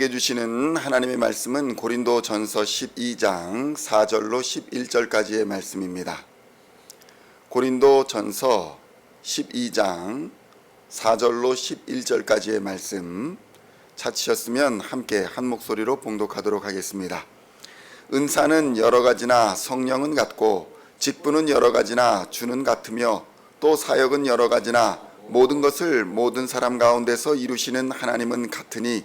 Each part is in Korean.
우리에게 주시는 하나님의 말씀은 고린도 전서 12장 4절로 11절까지의 말씀입니다. 고린도 전서 12장 4절로 11절까지의 말씀 찾으셨으면 함께 한 목소리로 봉독하도록 하겠습니다. 은사는 여러 가지나 성령은 같고 직분은 여러 가지나 주는 같으며 또 사역은 여러 가지나 모든 것을 모든 사람 가운데서 이루시는 하나님은 같으니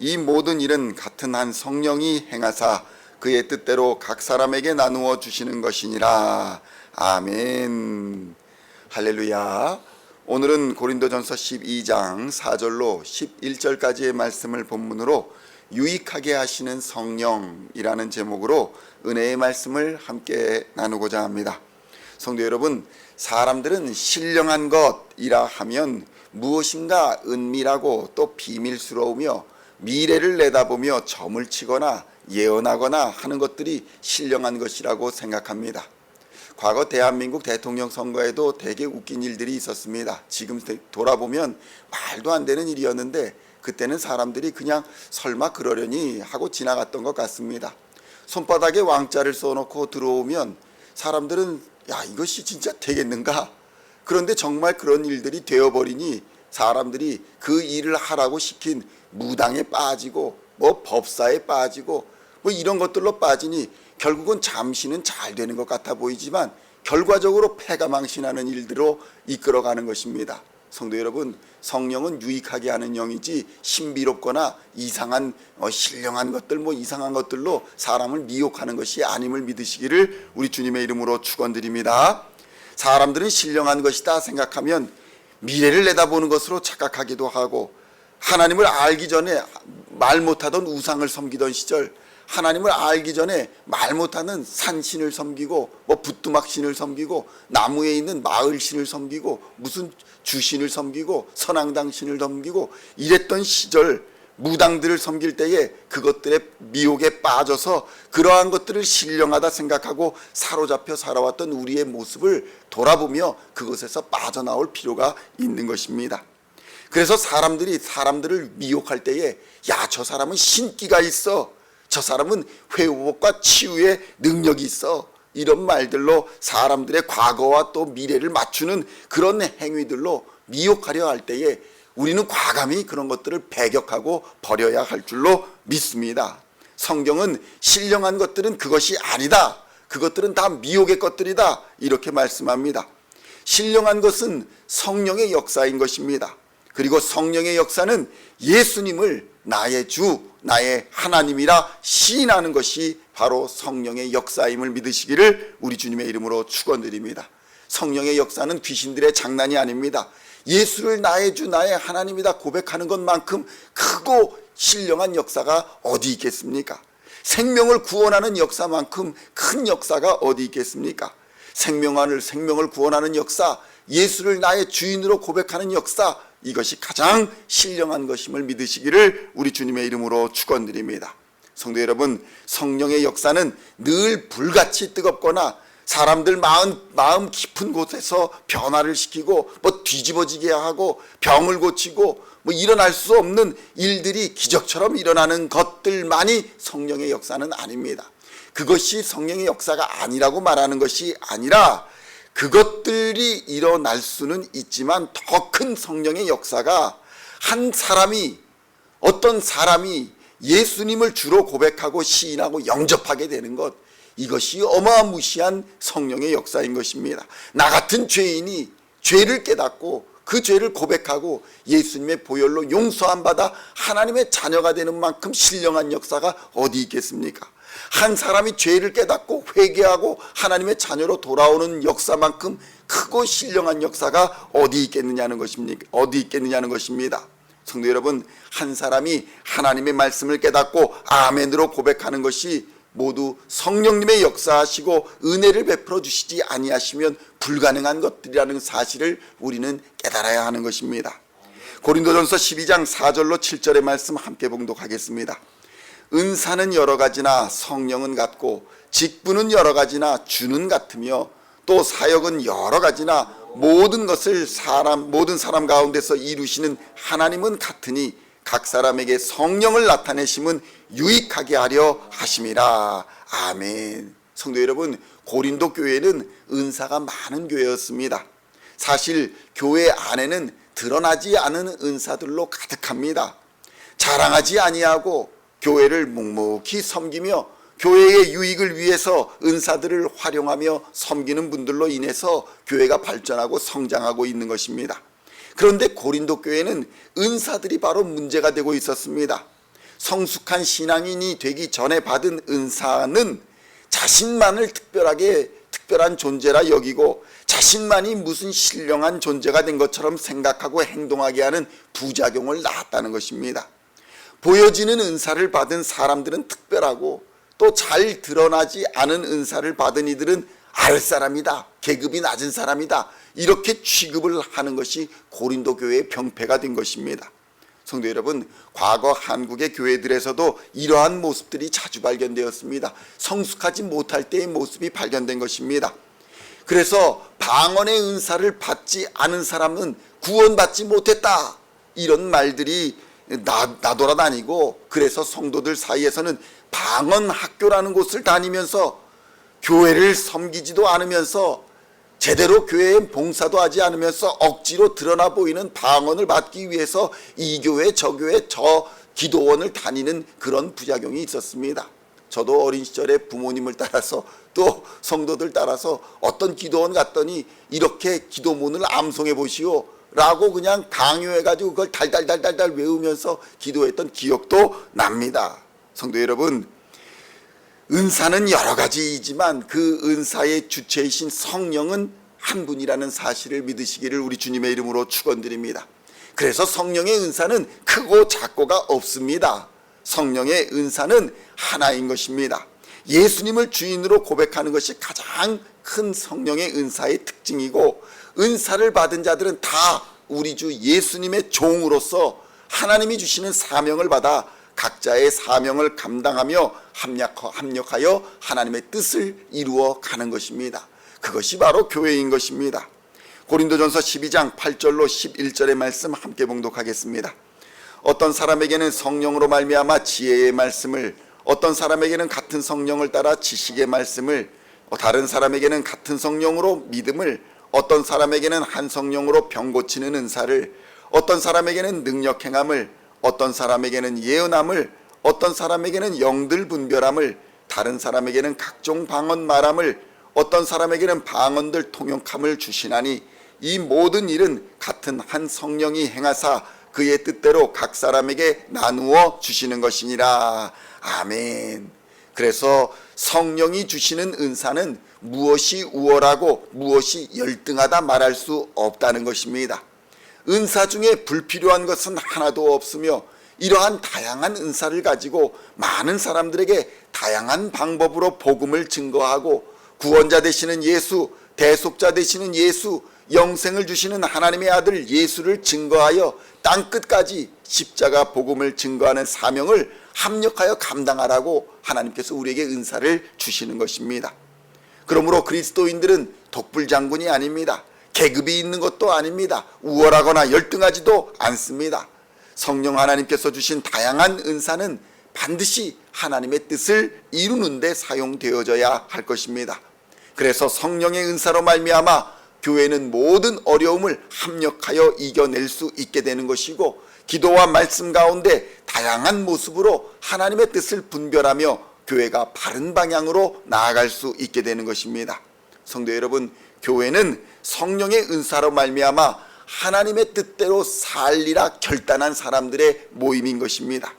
이 모든 일은 같은 한 성령이 행하사 그의 뜻대로 각 사람에게 나누어 주시는 것이니라. 아멘. 할렐루야. 오늘은 고린도전서 12장 4절로 11절까지의 말씀을 본문으로 유익하게 하시는 성령이라는 제목으로 은혜의 말씀을 함께 나누고자 합니다. 성도 여러분, 사람들은 신령한 것이라 하면 무엇인가 은밀하고 또 비밀스러우며 미래를 내다보며 점을 치거나 예언하거나 하는 것들이 신령한 것이라고 생각합니다. 과거 대한민국 대통령 선거에도 되게 웃긴 일들이 있었습니다. 지금 돌아보면 말도 안 되는 일이었는데 그때는 사람들이 그냥 설마 그러려니 하고 지나갔던 것 같습니다. 손바닥에 왕자를 써놓고 들어오면 사람들은 야 이것이 진짜 되겠는가? 그런데 정말 그런 일들이 되어버리니 사람들이 그 일을 하라고 시킨 무당에 빠지고 뭐 법사에 빠지고 뭐 이런 것들로 빠지니 결국은 잠시는 잘 되는 것 같아 보이지만 결과적으로 패가 망신하는 일들로 이끌어가는 것입니다. 성도 여러분, 성령은 유익하게 하는 영이지 신비롭거나 이상한 어, 신령한 것들 뭐 이상한 것들로 사람을 미혹하는 것이 아님을 믿으시기를 우리 주님의 이름으로 축원드립니다. 사람들은 신령한 것이다 생각하면 미래를 내다보는 것으로 착각하기도 하고 하나님을 알기 전에 말 못하던 우상을 섬기던 시절 하나님을 알기 전에 말 못하는 산신을 섬기고 뭐 부뚜막신을 섬기고 나무에 있는 마을신을 섬기고 무슨 주신을 섬기고 선앙당신을 섬기고 이랬던 시절 무당들을 섬길 때에 그것들의 미혹에 빠져서 그러한 것들을 신령하다 생각하고 사로잡혀 살아왔던 우리의 모습을 돌아보며 그것에서 빠져나올 필요가 있는 것입니다. 그래서 사람들이 사람들을 미혹할 때에 야 저 사람은 신기가 있어 저 사람은 회복과 치유의 능력이 있어. 이런 말들로 사람들의 과거와 또 미래를 맞추는 그런 행위들로 미혹하려 할 때에 우리는 과감히 그런 것들을 배격하고 버려야 할 줄로 믿습니다. 성경은 신령한 것들은 그것이 아니다. 그것들은 다 미혹의 것들이다. 이렇게 말씀합니다. 신령한 것은 성령의 역사인 것입니다. 그리고 성령의 역사는 예수님을 나의 주, 나의 하나님이라 시인하는 것이 바로 성령의 역사임을 믿으시기를 우리 주님의 이름으로 축원드립니다. 성령의 역사는 귀신들의 장난이 아닙니다. 예수를 나의 주, 나의 하나님이다 고백하는 것만큼 크고 신령한 역사가 어디 있겠습니까? 생명을 구원하는 역사만큼 큰 역사가 어디 있겠습니까? 생명을 생명을 구원하는 역사, 예수를 나의 주인으로 고백하는 역사, 이것이 가장 신령한 것임을 믿으시기를 우리 주님의 이름으로 축원드립니다. 성도 여러분, 성령의 역사는 늘 불같이 뜨겁거나 사람들 마음 마음 깊은 곳에서 변화를 시키고 뭐 뒤집어지게 하고 병을 고치고 뭐 일어날 수 없는 일들이 기적처럼 일어나는 것들만이 성령의 역사는 아닙니다. 그것이 성령의 역사가 아니라고 말하는 것이 아니라 그것들이 일어날 수는 있지만 더 큰 성령의 역사가 한 사람이 어떤 사람이 예수님을 주로 고백하고 시인하고 영접하게 되는 것 이것이 어마무시한 성령의 역사인 것입니다. 나 같은 죄인이 죄를 깨닫고 그 죄를 고백하고 예수님의 보혈로 용서함 받아 하나님의 자녀가 되는 만큼 신령한 역사가 어디 있겠습니까? 한 사람이 죄를 깨닫고 회개하고 하나님의 자녀로 돌아오는 역사만큼 크고 신령한 역사가 어디 있겠느냐는 것입니까? 어디 있겠느냐는 것입니다. 성도 여러분, 한 사람이 하나님의 말씀을 깨닫고 아멘으로 고백하는 것이 모두 성령님의 역사하시고 은혜를 베풀어 주시지 아니하시면 불가능한 것들이라는 사실을 우리는 깨달아야 하는 것입니다. 고린도전서 12장 4절로 7절의 말씀 함께 봉독하겠습니다. 은사는 여러 가지나 성령은 같고 직분은 여러 가지나 주는 같으며 또 사역은 여러 가지나 모든 것을 사람 모든 사람 가운데서 이루시는 하나님은 같으니 각 사람에게 성령을 나타내심은 유익하게 하려 하심이라. 아멘. 성도 여러분, 고린도 교회는 은사가 많은 교회였습니다. 사실 교회 안에는 드러나지 않은 은사들로 가득합니다. 자랑하지 아니하고 교회를 묵묵히 섬기며 교회의 유익을 위해서 은사들을 활용하며 섬기는 분들로 인해서 교회가 발전하고 성장하고 있는 것입니다. 그런데 고린도 교회는 은사들이 바로 문제가 되고 있었습니다. 성숙한 신앙인이 되기 전에 받은 은사는 자신만을 특별하게 특별한 존재라 여기고 자신만이 무슨 신령한 존재가 된 것처럼 생각하고 행동하게 하는 부작용을 낳았다는 것입니다. 보여지는 은사를 받은 사람들은 특별하고 또 잘 드러나지 않은 은사를 받은 이들은 아랫 사람이다. 계급이 낮은 사람이다. 이렇게 취급을 하는 것이 고린도 교회의 병폐가 된 것입니다. 성도 여러분, 과거 한국의 교회들에서도 이러한 모습들이 자주 발견되었습니다. 성숙하지 못할 때의 모습이 발견된 것입니다. 그래서 방언의 은사를 받지 않은 사람은 구원받지 못했다. 이런 말들이 나, 나돌아다니고 그래서 성도들 사이에서는 방언 학교라는 곳을 다니면서 교회를 섬기지도 않으면서 제대로 교회에 봉사도 하지 않으면서 억지로 드러나 보이는 방언을 받기 위해서 이 교회 저 교회 저 기도원을 다니는 그런 부작용이 있었습니다. 저도 어린 시절에 부모님을 따라서 또 성도들 따라서 어떤 기도원 갔더니 이렇게 기도문을 암송해 보시오 라고 그냥 강요해 가지고 그걸 달달달달달 외우면서 기도했던 기억도 납니다. 성도 여러분, 은사는 여러 가지이지만 그 은사의 주체이신 성령은 한 분이라는 사실을 믿으시기를 우리 주님의 이름으로 축원드립니다. 그래서 성령의 은사는 크고 작고가 없습니다. 성령의 은사는 하나인 것입니다. 예수님을 주인으로 고백하는 것이 가장 큰 성령의 은사의 특징이고 은사를 받은 자들은 다 우리 주 예수님의 종으로서 하나님이 주시는 사명을 받아 각자의 사명을 감당하며 합력하여 하나님의 뜻을 이루어 가는 것입니다. 그것이 바로 교회인 것입니다. 고린도전서 12장 8절로 11절의 말씀 함께 봉독하겠습니다. 어떤 사람에게는 성령으로 말미암아 지혜의 말씀을 어떤 사람에게는 같은 성령을 따라 지식의 말씀을 다른 사람에게는 같은 성령으로 믿음을 어떤 사람에게는 한 성령으로 병 고치는 은사를 어떤 사람에게는 능력 행함을 어떤 사람에게는 예언함을 어떤 사람에게는 영들 분별함을 다른 사람에게는 각종 방언 말함을 어떤 사람에게는 방언들 통역함을 주시나니 이 모든 일은 같은 한 성령이 행하사 그의 뜻대로 각 사람에게 나누어 주시는 것이니라. 아멘. 그래서 성령이 주시는 은사는 무엇이 우월하고 무엇이 열등하다 말할 수 없다는 것입니다. 은사 중에 불필요한 것은 하나도 없으며 이러한 다양한 은사를 가지고 많은 사람들에게 다양한 방법으로 복음을 증거하고 구원자 되시는 예수, 대속자 되시는 예수, 영생을 주시는 하나님의 아들 예수를 증거하여 땅 끝까지 십자가 복음을 증거하는 사명을 합력하여 감당하라고 하나님께서 우리에게 은사를 주시는 것입니다. 그러므로 그리스도인들은 독불 장군이 아닙니다. 계급이 있는 것도 아닙니다. 우월하거나 열등하지도 않습니다. 성령 하나님께서 주신 다양한 은사는 반드시 하나님의 뜻을 이루는 데 사용되어져야 할 것입니다. 그래서 성령의 은사로 말미암아 교회는 모든 어려움을 합력하여 이겨낼 수 있게 되는 것이고 기도와 말씀 가운데 다양한 모습으로 하나님의 뜻을 분별하며 교회가 바른 방향으로 나아갈 수 있게 되는 것입니다. 성도 여러분, 교회는 성령의 은사로 말미암아 하나님의 뜻대로 살리라 결단한 사람들의 모임인 것입니다.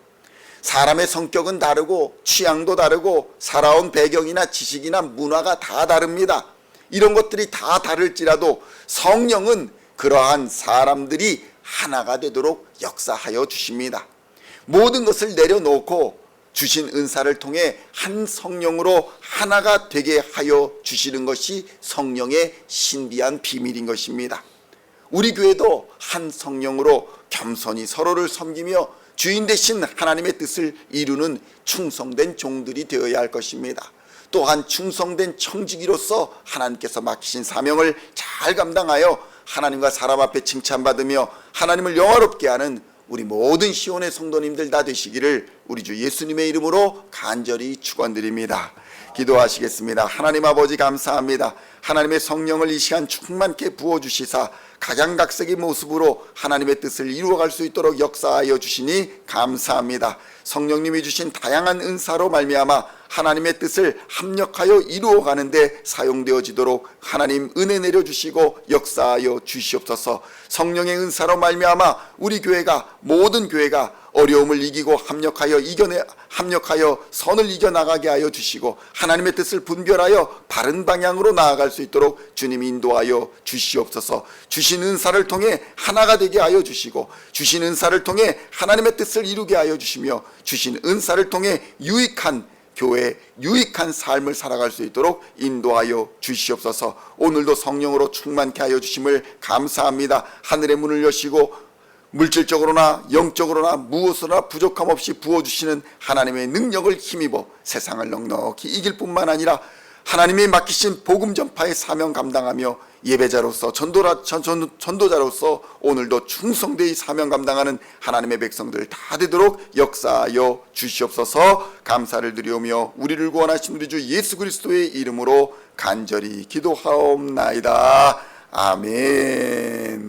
사람의 성격은 다르고 취향도 다르고 살아온 배경이나 지식이나 문화가 다 다릅니다. 이런 것들이 다 다를지라도 성령은 그러한 사람들이 하나가 되도록 역사하여 주십니다. 모든 것을 내려놓고 주신 은사를 통해 한 성령으로 하나가 되게 하여 주시는 것이 성령의 신비한 비밀인 것입니다. 우리 교회도 한 성령으로 겸손히 서로를 섬기며 주인 되신 하나님의 뜻을 이루는 충성된 종들이 되어야 할 것입니다. 또한 충성된 청지기로서 하나님께서 맡기신 사명을 잘 감당하여 하나님과 사람 앞에 칭찬받으며 하나님을 영화롭게 하는 우리 모든 시온의 성도님들 다 되시기를 우리 주 예수님의 이름으로 간절히 축원드립니다. 기도하시겠습니다. 하나님 아버지 감사합니다. 하나님의 성령을 이 시간 충만케 부어 주시사 각양각색의 모습으로 하나님의 뜻을 이루어갈 수 있도록 역사하여 주시니 감사합니다. 성령님이 주신 다양한 은사로 말미암아 하나님의 뜻을 합력하여 이루어 가는데 사용되어지도록 하나님 은혜 내려 주시고 역사하여 주시옵소서. 성령의 은사로 말미암아 우리 교회가 모든 교회가 어려움을 이기고 합력하여 이겨내 합력하여 선을 이겨 나가게 하여 주시고 하나님의 뜻을 분별하여 바른 방향으로 나아갈 수 있도록 주님 인도하여 주시옵소서. 주신 은사를 통해 하나가 되게 하여 주시고 주신 은사를 통해 하나님의 뜻을 이루게 하여 주시며 주신 은사를 통해 유익한 교회 유익한 삶을 살아갈 수 있도록 인도하여 주시옵소서. 오늘도 성령으로 충만케 하여 주심을 감사합니다. 하늘의 문을 여시고 물질적으로나 영적으로나 무엇으로나 부족함 없이 부어주시는 하나님의 능력을 힘입어 세상을 넉넉히 이길 뿐만 아니라 하나님이 맡기신 복음 전파의 사명 감당하며 예배자로서 전도라, 전, 전, 전도자로서 오늘도 충성되이 사명 감당하는 하나님의 백성들 다 되도록 역사하여 주시옵소서 감사를 드리오며 우리를 구원하신 우리 주 예수 그리스도의 이름으로 간절히 기도하옵나이다. 아멘.